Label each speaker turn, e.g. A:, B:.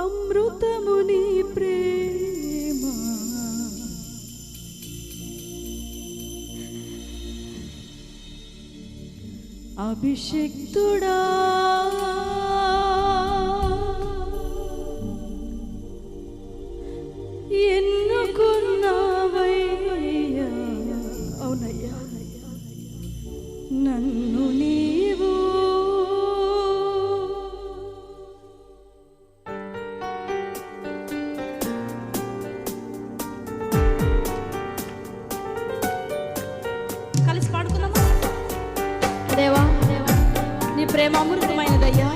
A: అమృతముని ప్రేమ. అభిషక్తుడా ప్రేమ అమృతమైనదయ్యా